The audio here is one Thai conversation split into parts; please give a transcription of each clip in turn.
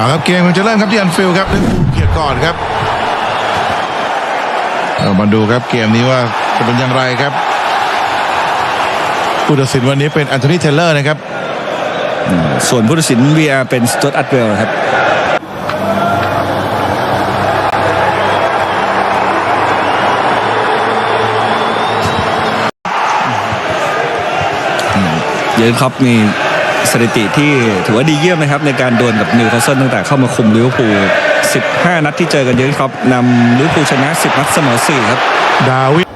เอาครับเกมมันจะเริ่มครับที่อันฟิลครับลิเวอร์พูลเกียรก่อนครับเอามาดูครับเกมนี้ว่าจะเป็นอย่างไรครับผู้ตัดสินวันนี้เป็นแอนโทนีเทเลอร์นะครับ ส่วนผู้ตัดสิน VR เป็นสต a ตอัตเวลครับเยนครับมี สถิติที่ถือว่าดีเยี่ยมนะครับในการดวลกับนิวคาสเซิลตั้งแต่เข้ามาคุมลิเวอร์พูล 15 นัดที่เจอกันเยนครับนำลิเวอร์พูลชนะ 10 นัดเสมอ 4 ครับ ดาวิด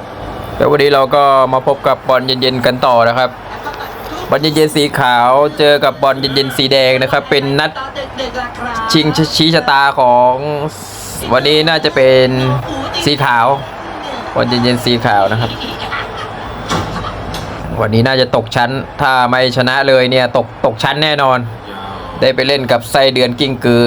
แล้ววันนี้เราก็มาพบกับบอลเย็นๆกันต่อนะครับ บอลเย็นๆสีขาวเจอกับบอลเย็นๆสีแดงนะครับ เป็นนัดชิงชี้ชะตาของวันนี้น่าจะเป็นสีขาวบอลเย็นๆสีขาวนะครับ วันนี้น่าจะตกชั้น ถ้าไม่ชนะเลยเนี่ยตกตกชั้นแน่นอน ได้ไปเล่นกับไส้เดือนกิ้งกือ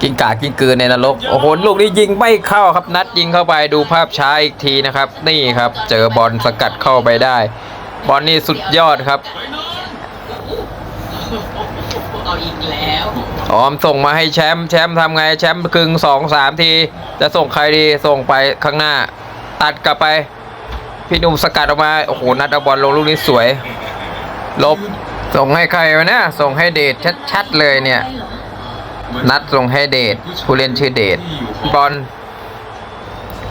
กิ้งก่ากิ้งกือในนรก โอ้โห ลูกนี้ยิงไม่เข้าครับ นัดยิงเข้าไปดูภาพช้าอีกทีนะครับ นี่ครับ เจอบอลสกัดเข้าไปได้ บอลนี่สุดยอดครับเอาอีกแล้วออมส่งมาให้แชมป์แชมป์ทำไงแชมป์ครึ่งสองสามที จะส่งใครดีส่งไปข้างหน้า ตัดกลับไป พี่หนุ่มสกัดออกมา โอ้โห นัดเอาบอลลงลูกนี้สวย ลบ ส่งให้ใครวะเนี่ย ส่งให้เดชชัดๆเลยเนี่ย นัดส่งให้เดช ผู้เล่นชื่อเดช บอล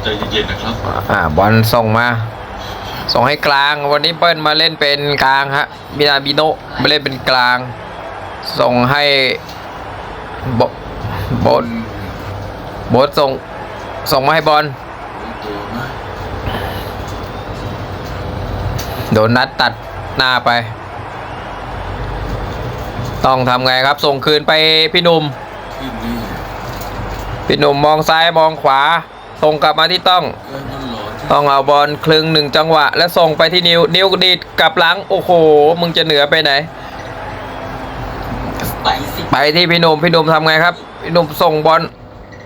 ใจเย็นๆนะครับ อ่า บอลส่งมา ส่งให้กลาง วันนี้เปิ้ลมาเล่นเป็นกลางฮะ มินาบิโนะมาเล่นเป็นกลาง ส่งให้โบโบทโบทส่ง ส่งมาให้บอล ตัวไหม โดนนัดตัดหน้าไป ต้องทำไงครับ ส่งคืนไปพี่นุ่มที่นี่พี่นุ่มมองซ้ายมองขวา ส่งกลับมาที่ต้อง ต้องเอาบอลคลึงหนึ่งจังหวะ แล้วส่งไปที่นิว นิวดีดกลับหลัง โอ้โห มึงจะเหนือไปไหนไปไปที่พี่นุ่ม พี่นุ่มทำไงครับ พี่นุ่มส่งบอล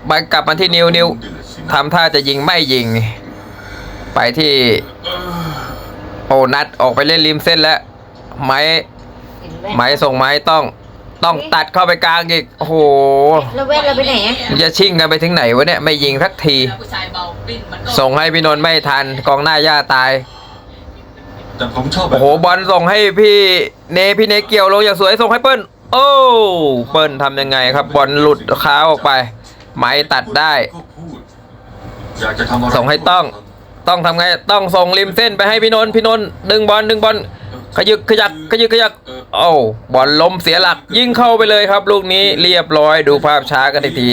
ไปกลับมาที่นิว นิวทำท่าจะยิงไม่ยิง ไปที่ โอ้นัดออกไปเล่นริมเส้นแล้ว ไม้ไม้ส่งไม้ต้อง ต้องตัดเข้าไปกลางอีก โอ้โหแล้วเวทเราไปไหนอะมันจะชิ่งกันไปถึงไหนวะเนี่ย ไม่ยิงสักทีแล้วผู้ชายเบาปิ้นมันก็ส่งให้พี่นนท์ไม่ทัน กองหน้าย่าตายแต่ผมชอบแบบโอ้โหบอลส่งให้พี่เนพี่เนเกี่ยวลงอย่างสวยส่งให้เปิ้ลโอ้เปิ้ลทำยังไงครับบอลหลุดค้าออกไป ไม้ตัดได้ก็พูดอยากจะทำอะไรส่งให้ต้อง ต้องทำไงต้องส่งริมเส้นไปให้พี่นนท์พี่นนท์ดึงบอลดึงบอลขยึกขยักขยึกขยักโอ้าบอลล้มเสียหลัก ยิงเข้าไปเลยครับ ลูกนี้เรียบร้อยดูภาพช้ากันอีกที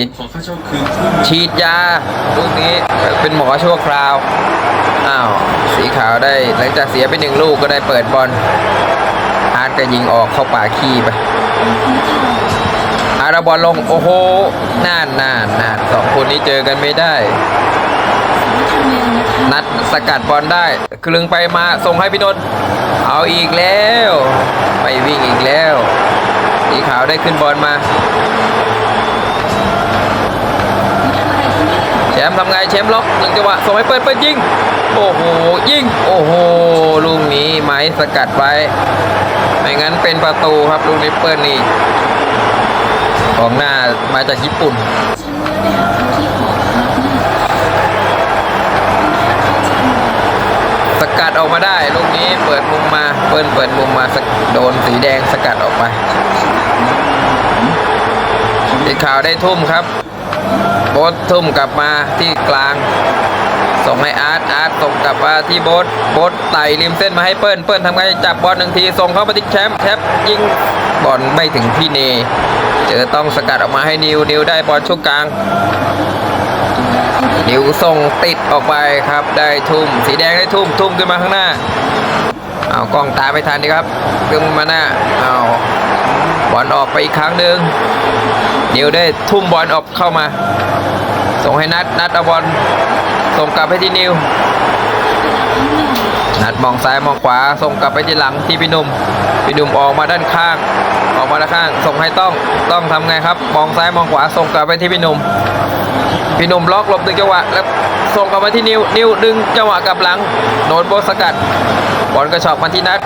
ชีดยา ลูกนี้เป็นหมอชั่วคราวอ้าวสีขาวได้หลังจากเสียไปหนึ่งลูกก็ได้เปิดบอลอาร์ตก็ยิงออกเข้าป่าขี้ไปอาร์ตเอาบอลลงโอ้โหน่านน่านน่านสองคนนี้เจอกันไม่ได้ นัดสกัดบอลได้คลึงไปมาส่งให้พี่นนท์เอาอีกแล้วไปวิ่งอีกแล้วสีขาวได้ขึ้นบอลมาแชมป์ทำไงแชมป์ล็อกหนึ่งจังหวะส่งให้เปิดเปิดยิงโอ้โหยิงโอ้โหลูกนี้ไม้สกัดไว้ไม่งั้นเป็นประตูครับลูกนี้เปิดนี่ของหน้ามาจากญี่ปุ่น ได้ลูกนี้เปิดมุมมาเปิ้ลเปิดมุมมาสกโดนสีแดงสกัดออกไปสีขาวได้ทุ่มครับโบททุ่มกลับมาที่กลาง ส่งให้อาร์ตอาร์ตส่งกลับมาที่โบทโบทไต่ริมเส้นมาให้เปิ้ลเปิ้ลทำไงจับบอลหนึ่งทีส่งเข้ามาที่แชมป์แชมป์ยิงบอลไม่ถึงพี่เน เจอต้องสกัดออกมาให้นิวนิวได้บอลช่วงกลาง นิวส่งติดออกไปครับได้ทุ่ม สีแดงได้ทุ่มทุ่มขึ้นมาข้างหน้าเอากล้องตามไม่ทันดีครับดึงมาหน้าเอาบอลออกไปอีกครั้งหนึ่งนิวได้ทุ่มบอลออกเข้ามา ส่งให้นัดนัดเอาบอลส่งกลับไปที่นิวนัดมองซ้ายมองขวา ส่งกลับไปที่หลังที่พี่หนุ่มพี่หนุ่มออกมาด้านข้าง ออกมาด้านข้าง ส่งให้ต้องต้องทำไงครับ มองซ้ายมองขวาส่งกลับไปที่พี่หนุ่ม พี่หนุ่มล็อกหลบดึงจังหวะแล้วส่งกลับมาที่นิวนิวดึงจังหวะกลับหลังโดนโบสกัดบอลกระชอบมาที่นัด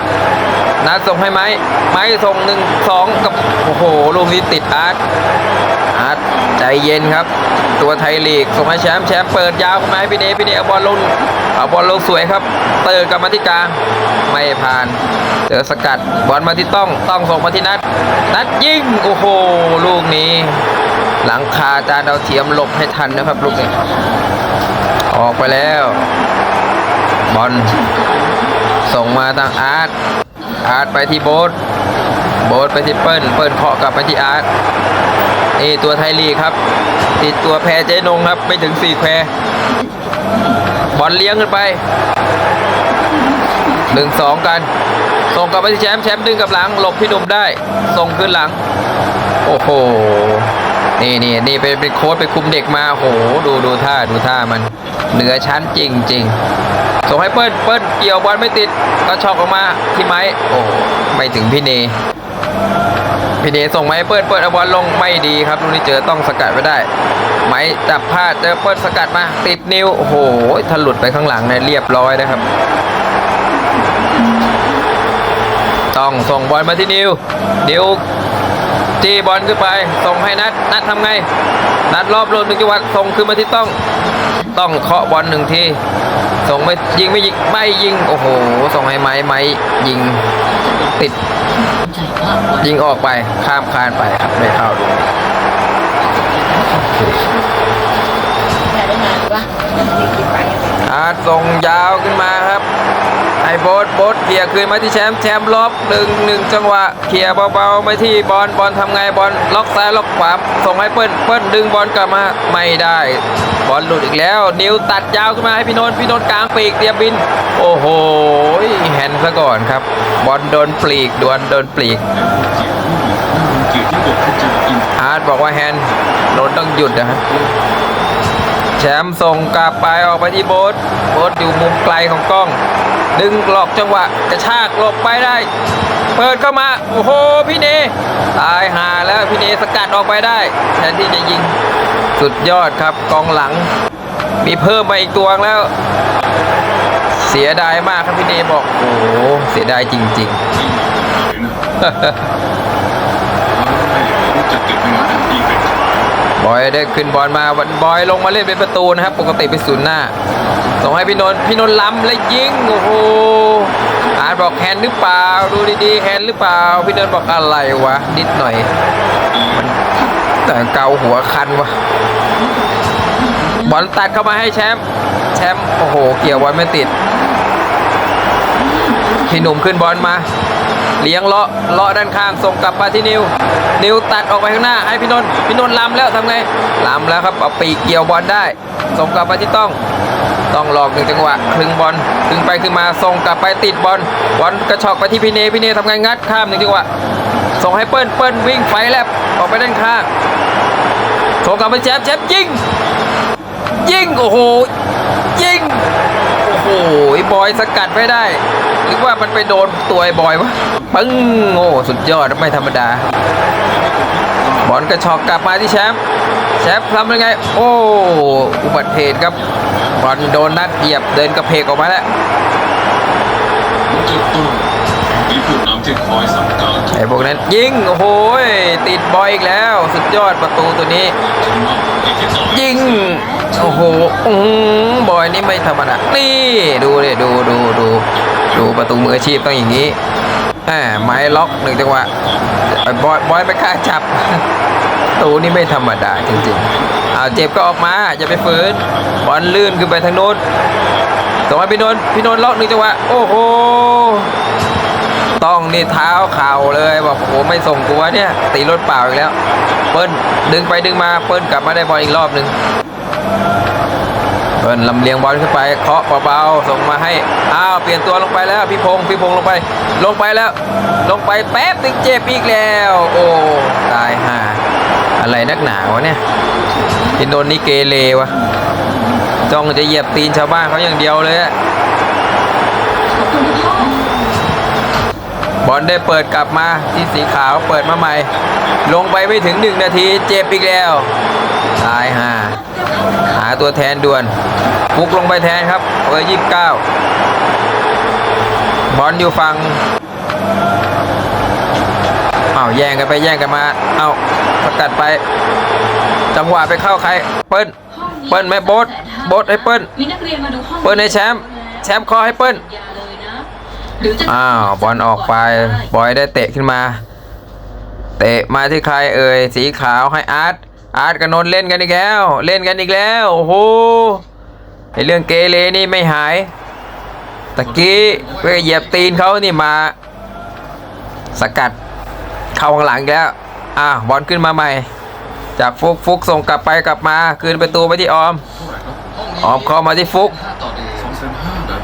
นัดส่งให้ไม้ไม้ส่งหนึ่งสองกับโอ้โหลูกนี้ติดอาร์ต เย็นครับ ตัวไทยลีกส่งให้แชมป์แชมป์เปิดยาวขึ้นมาให้พี่เนพี่เนเอาบอลลงเอาบอลลงสวยครับ เติร์กลับมาที่กลางไม่ผ่าน เจอสกัดบอลมาที่ต้องต้องส่งมาที่นัด นัดยิงโอ้โหลูกนี้ หลังคาจานดาวเทียมหลบให้ทันนะครับลูกนี้ออกไปแล้ว บอลส่งมาทางอาร์ตอาร์ตไปที่โบ๊ท โบ๊ทไปที่เปิ้ลเปิ้ลเคาะกลับไปที่อาร์ตนี่ตัวไทยลีครับ ติดตัวแพรเจ๊นงครับ ไม่ถึงสี่แควบอลเลี้ยงขึ้นไปหนึ่งสองกัน ส่งกลับไปที่แชมป์แชมป์ดึงกับหลังหลบพี่หนุ่มได้ ส่งขึ้นหลัง โอ้โหนี่นี่นี่เป็นเป็นโค้ชไปคุมเด็กมาโอ้โหดูดูท่าดูท่ามัน เหนือชั้นจริงจริงส่งให้เปิ้ลเปิ้ลเกี่ยวบอลไม่ติดก็ช็อกออกมาที่ไม้โอ้ไม่ถึงพี่เน พีเนส่งไม้เปิ้ลเปิ้ลเอาบอลลงไม่ดีครับลูกนี้เจอต้องสกัดไว้ได้ ไม้จับพลาดเจอเปิ้ลสกัดมาติดนิ้วโอ้โหถ้าหลุดไปข้างหลังเนี่ยเรียบร้อยนะครับ ต้องส่งบอลมาที่นิวนิวจีบอลขึ้นไปส่งให้นัดนัดทำไง นัดรอบโลนหนึ่งจังหวะส่งขึ้นมาที่ต้อง ต้องเคาะบอลหนึ่งทีส่งไม่ยิงไม่ยิงไม่ยิงโอ้โหส่งให้ไม้ไม้ยิงติด ยิงออกไปข้ามคานไปครับไม่เข้าดูอยากได้งานปะอาร์ตส่งยาวขึ้นมาครับไอ้ โบทโบทเคลียร์คืนมาที่แชมป์แชมป์ล็อกหนึ่งหนึ่งจังหวะเคลียร์เบาๆมาที่บอลบอลทำไงบอลล็อกซ้ายล็อกขวาส่งให้เปิ้ลเปิ้ลดึงบอลกลับมาไม่ได้ บอลหลุดอีกแล้ว นิวตัดยาวขึ้นมาให้พี่นนท์พี่นนท์กลางปีกเตรียมบิน โอ้โหแฮนด์ซะก่อนครับ บอลโดนปลีกดวนโดนปลีกเกียรติที่บกพระเจ้าอินอาร์ตบอกว่าแฮนด์โดนต้องหยุดนะฮะ แชมป์ส่งกลับไปออกไปที่โบ๊ทโบ๊ทอยู่มุมไกลของกล้อง ดึงหลอกจังหวะกระชากหลบไปได้ เปิดเข้ามา โอ้โห พี่เนตายหาแล้วพี่เนสกัดออกไปได้ แทนที่จะยิงสุดยอดครับกองหลัง มีเพิ่มมาอีกตัวแล้ว เสียดายมากครับพี่เนบอก โอ้โห เสียดายจริงเลยนะๆ บอยได้ขึ้นบอลมาวันบอยลงมาเล่นเป็นประตูนะครับ ปกติเป็นศูนย์หน้า ส่งให้พี่นนท์พี่นนท์ล้ำและยิงโอ้โหอาร์ตบอกแฮนด์หรือเปล่า ดูดีๆแฮนด์หรือเปล่า พี่นนท์บอกอะไรวะ นิดหน่อย มันแต่เกาหัวคันวะบอลตัดเข้ามาให้แชมป์แชมป์โอ้โห เกี่ยวบอลไม่ติดพี่หนุ่มขึ้นบอลมา เลี้ยงเลาะเลาะด้านข้างส่งกลับมาที่นิว นิวตัดออกไปข้างหน้าให้พี่นนท์พี่นนท์ล้ำแล้วทำไงล้ำแล้วครับเอาปีกเกี่ยวบอลได้ ส่งกลับไปที่ต้อง ต้องหลอกหนึ่งจังหวะครึงบอลขึงไปครึ่งมาส่งกลับไปติดบอลบอลกระชอกไปที่พี่เนพี่เนทำไงงัดข้ามหนึ่งจังหวะส่งให้เปิ้ลเปิ้ลวิ่งไฟแลบออกไปด้านข้างส่งกลับไปแจ๊บแจ๊บยิงยิงโอ้โหยิงโอ้โหบอยสกัดไม่ได้ หรือว่ามันไปโดนตัวไอ้บอยวะปึ้งโอ้สุดยอดไม่ธรรมดา บอลกระชอกกลับมาที่แชมป์แชมป์ทำยังไง โอ้อุบัติเหตุครับบอลโดนนัดเหยียบเดินกระเพกออกมาแล้วเจ้าตัว มีผู้นำที่คอยสั่งการทุกไอ้พวกนั้นยิงโอ้โหติดบอยอีกแล้ว สุดยอดประตูตัวนี้ชนะในที่ต่อยิง โอ้โหอื้อหือบอยนี่ไม่ธรรมดานี่ดูเลยดูดูดูดูประตูมืออาชีพต้องอย่างนี้อ่าไม้ล็อกหนึ่งจังหวะไอ้บอยบอยไม่กล้าจับประตูนี่ไม่ธรรมดาจริงๆเอาเจ็บก็ออกมาอย่าไปฝืนบอลลื่นขึ้นไปทางโน้นส่งให้พี่นนท์พี่นนท์ล็อกหนึ่งจังหวะโอ้โห ต้องนี่เท้าเข่าเลยบอกโอ้โหไม่ส่งกูวะเนี่ยตีรถเปล่าอีกแล้ว เปิ้ลดึงไปดึงมาเปิ้ลกลับมาได้บอลอีกรอบหนึ่งเปิ้ลลำเลียงบอลขึ้นไปเคาะเบาๆส่งมาให้อ้าวเปลี่ยนตัวลงไปแล้วพี่พงพี่พงลงไป ลงไปแล้ว ลงไปแป๊บนึงเจ็บอีกแล้ว โอ้ตายห่าอะไรนักหนาวะเนี่ยอินโดนนี่เกเรวะจ้องจะเหยียบตีนชาวบ้านเขาอย่างเดียวเลยอะ บอลได้เปิดกลับมาที่สีขาวเปิดมาใหม่ ลงไปไม่ถึงหนึ่งนาทีเจ็บอีกแล้วตายหาหาตัวแทนด่วนฟุกลงไปแทนครับเบอร์ยี่สิบเก้าบอลอยู่ฝั่งอ้าแย่งกันไปแย่งกันมา เอาสกัดไป จังหวะไปเข้าใคร เปิ้ล เปิ้ลไหม่โบดโบดให้เปิ้ลมีนักเรียนมาดูห้องเปิ้ลให้แชมป์ แชมป์คอให้เปิ้ล อ้าวบอลออกไป บอยได้เตะขึ้นมา เตะมาที่ใครเอ่ย สีขาวให้อาร์ต อาร์ตกับนนเล่นกันอีกแล้ว เล่นกันอีกแล้ว โอ้โห ไอเรื่องเกเรนี่ไม่หาย ตะกี้ไปเหยียบตีนเขานี่มา สกัด เข้าข้างหลังแล้วอะบอลขึ้นมาใหม่ จากฟุกฟุกส่งกลับไปกลับมา คืนประตูไปที่ออม ออมเข้ามาที่ฟุก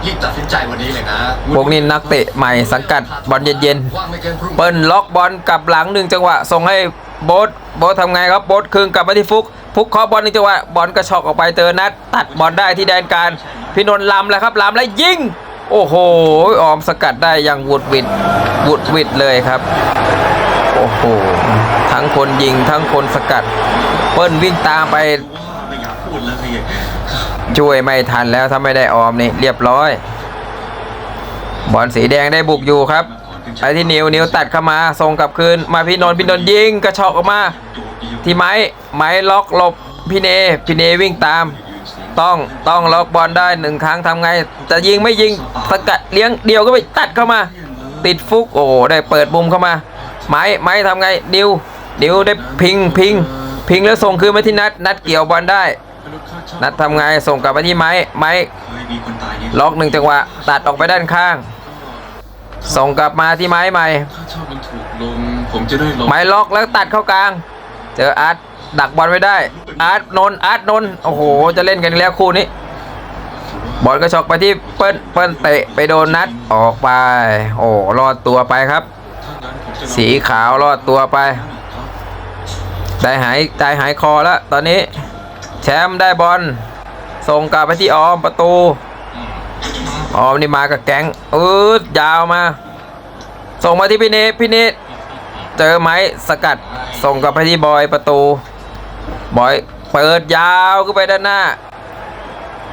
ห้านะยิ่งตัดสินใจวันนี้เลยนะพวกนี้นักเตะใหม่สังกัดบอลเย็นๆเกินเปิ้ลล็อกบอลกลับหลังหนึ่งจังหวะ ส่งให้โบ๊ทโบ๊ททำไงครับโบ๊ทคืนกลับมาที่ฟุก ฟุกเคาะบอลหนึ่งจังหวะ บอลกระชอกออกไปเจอนัดตัดบอลได้ที่แดนการพี่นนท์ลำแล้วครับลำแล้วยิงโอ้โห ออมสกัดได้อย่างวุดวิดวุดวิดเลยครับ โอ้โห ทั้งคนยิงทั้งคนสกัด เปิ้ลวิ่งตามไป ไม่อยากพูดเลยช่วยไม่ทันแล้วถ้าไม่ได้ออมนี่เรียบร้อย บอลสีแดงได้บุกอยู่ครับไอ้ที่นิวนิวตัดเข้ามาส่งกลับคืนมาพี่นนท์พี่นนท์ยิงกระชอกออกมา ที่ไม้ไม้ล็อกหลบพี่เนพี่เนวิ่งตาม ต้องต้องล็อกบอลได้หนึ่งครั้งทำไงจะยิงไม่ยิงสกัดเลี้ยงเดียวก็ไปตัดเข้ามา ติดฟุกโอ้ได้เปิดมุมเข้ามา ไม้ไม้ทำไงนิวนิวได้พิงพิงพิงแล้วส่งคืนมาที่นัดนัดเกี่ยวบอลได้ นัดทำไงส่งกลับมาที่ไม้ไม้เคยมีคนตายเนี่ยล็อกหนึ่งจังหวะ ตัดออกไปด้านข้าง ส่งกลับมาที่ไม้ใหม่ถ้าชอบมันถูกลงผมจะได้ลงไม้ล็อกแล้วตัดเข้ากลาง เจออาร์ตดักบอลไว้ได้อาร์ตนนท์อาร์ตนนท์โอ้โห จะเล่นกันอีกแล้วคู่นี้ บอลกระชอกไปที่เปิ้ลเปิ้ลเตะไปโดนนัดออกไป โอ้รอดตัวไปครับ สีขาวรอดตัวไป ได้หายใจหายคอแล้วตอนนี้ แชมป์ได้บอลส่งกลับไปที่ออมประตู ออมนี่มากับแก๊งอืดยาวมา ส่งมาที่พี่เนทพี่เนทเจอไหมสกัดส่งกลับไปที่บอยประตู บอยเปิดยาวขึ้นไปด้านหน้า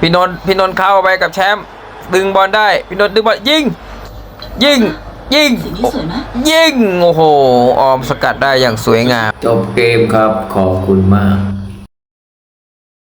พี่นนท์พี่นนท์เข้าไปกับแชมป์ดึงบอลได้ พี่นนท์ดึงบอลยิง ยิงยิงยิงโอ้โห ออมสกัดได้อย่างสวยงาม จบเกมครับ ขอบคุณมาก